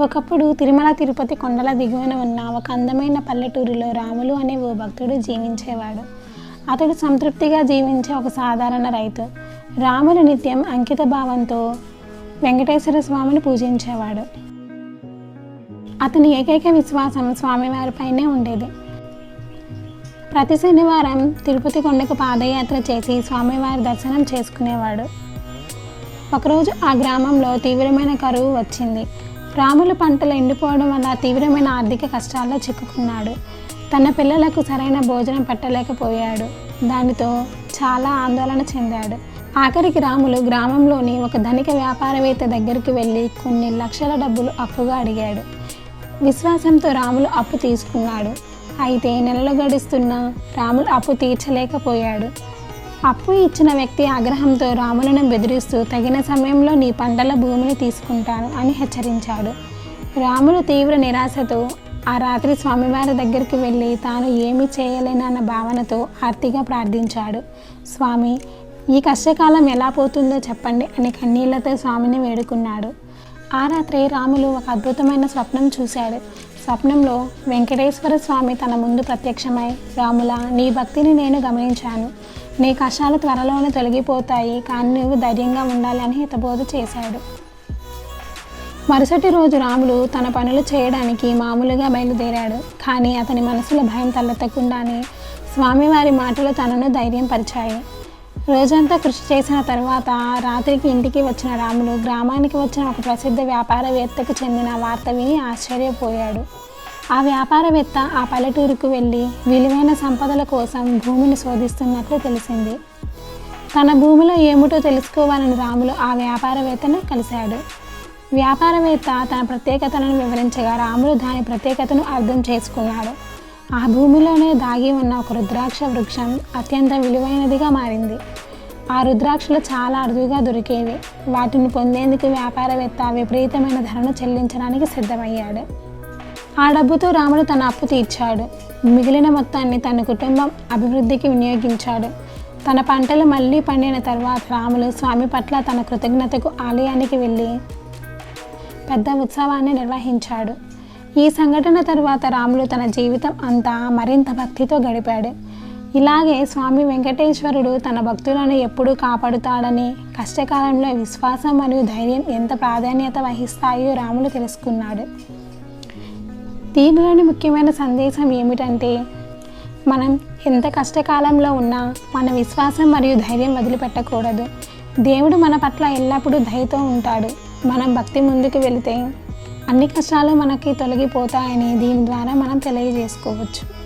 ఒకప్పుడు తిరుమల తిరుపతి కొండల దిగువన ఉన్న ఒక అందమైన పల్లెటూరిలో రాములు అనే ఓ భక్తుడు జీవించేవాడు. అతడు సంతృప్తిగా జీవించే ఒక సాధారణ రైతు. రాములు నిత్యం అంకిత భావంతో వెంకటేశ్వర స్వామిని పూజించేవాడు. అతని ఏకైక విశ్వాసం స్వామివారిపైనే ఉండేది. ప్రతి శనివారం తిరుపతి కొండకు పాదయాత్ర చేసి స్వామివారి దర్శనం చేసుకునేవాడు. ఒకరోజు ఆ గ్రామంలో తీవ్రమైన కరువు వచ్చింది. రాముల పంటలు ఎండిపోవడం వల్ల తీవ్రమైన ఆర్థిక కష్టాల్లో చిక్కుకున్నాడు. తన పిల్లలకు సరైన భోజనం పెట్టలేకపోయాడు. దానితో చాలా ఆందోళన చెందాడు. ఆఖరికి రాములు గ్రామంలోని ఒక ధనిక వ్యాపారవేత్త దగ్గరికి వెళ్ళి కొన్ని లక్షల డబ్బులు అప్పుగా అడిగాడు. విశ్వాసంతో రాములు అప్పు తీసుకున్నాడు. అయితే నెలలు గడుస్తున్న రాములు అప్పు తీర్చలేకపోయాడు. అప్పు ఇచ్చిన వ్యక్తి ఆగ్రహంతో రాములను బెదిరిస్తూ తగిన సమయంలో నీ పంటల భూమిని తీసుకుంటాను అని హెచ్చరించాడు. రాములు తీవ్ర నిరాశతో ఆ రాత్రి స్వామివారి దగ్గరికి వెళ్ళి తాను ఏమీ చేయలేనన్న భావనతో ఆర్తిగా ప్రార్థించాడు. స్వామి ఈ కష్టకాలం ఎలా పోతుందో చెప్పండి అని కన్నీళ్ళతో స్వామిని వేడుకున్నాడు. ఆ రాత్రి రాములు ఒక అద్భుతమైన స్వప్నం చూశాడు. స్వప్నంలో వెంకటేశ్వర స్వామి తన ముందు ప్రత్యక్షమై రాముల నీ భక్తిని నేను గమనించాను. నీ కష్టాలు త్వరలోనే తొలగిపోతాయి కానీ నువ్వు ధైర్యంగా ఉండాలి అని హితబోధ చేశాడు. మరుసటి రోజు రాములు తన పనులు చేయడానికి మామూలుగా బయలుదేరాడు కానీ అతని మనసులో భయం తలెత్తకుండానే స్వామివారి మాటలు తనను ధైర్యం పరిచాయి రోజంతా కృషి చేసిన తర్వాత రాత్రికి ఇంటికి వచ్చిన రాములు గ్రామానికి వచ్చిన ఒక ప్రసిద్ధ వ్యాపారవేత్తకు చెందిన వార్త విని ఆశ్చర్యపోయాడు. ఆ వ్యాపారవేత్త ఆ పల్లెటూరుకు వెళ్ళి విలువైన సంపదల కోసం భూమిని శోధిస్తున్నట్లు తెలిసింది. తన భూమిలో ఏమిటో తెలుసుకోవాలని రాములు ఆ వ్యాపారవేత్తను కలిశాడు. వ్యాపారవేత్త తన ప్రత్యేకతలను వివరించగా రాములు దాని ప్రత్యేకతను అర్థం చేసుకున్నాడు. ఆ భూమిలోనే దాగి ఉన్న ఒక రుద్రాక్ష వృక్షం అత్యంత విలువైనదిగా మారింది. ఆ రుద్రాక్షలు చాలా అరుదుగా దొరికేవి. వాటిని పొందేందుకు వ్యాపారవేత్త విపరీతమైన ధరను చెల్లించడానికి సిద్ధమయ్యాడు. ఆ డబ్బుతో రాముడు తన అప్పు తీర్చాడు. మిగిలిన మొత్తాన్ని తన కుటుంబం అభివృద్ధికి వినియోగించాడు. తన పంటలు మళ్ళీ పండిన తర్వాత రాములు స్వామి పట్ల తన కృతజ్ఞతకు ఆలయానికి వెళ్ళి పెద్ద ఉత్సవాన్ని నిర్వహించాడు. ఈ సంఘటన తర్వాత రాములు తన జీవితం అంతా మరింత భక్తితో గడిపాడు. ఇలాగే స్వామి వెంకటేశ్వరుడు తన భక్తులను ఎప్పుడూ కాపాడుతాడని కష్టకాలంలో విశ్వాసం మరియు ధైర్యం ఎంత ప్రాధాన్యత వహిస్తాయో రాములు తెలుసుకున్నాడు. దీనిలోని ముఖ్యమైన సందేశం ఏమిటంటే మనం ఎంత కష్టకాలంలో ఉన్నా మన విశ్వాసం మరియు ధైర్యం వదిలిపెట్టకూడదు. దేవుడు మన పట్ల ఎల్లప్పుడూ దయతో ఉంటాడు. మనం భక్తి ముందుకు వెళితే అన్ని కష్టాలు మనకి తొలగిపోతాయని దీని ద్వారా మనం తెలియజేసుకోవచ్చు.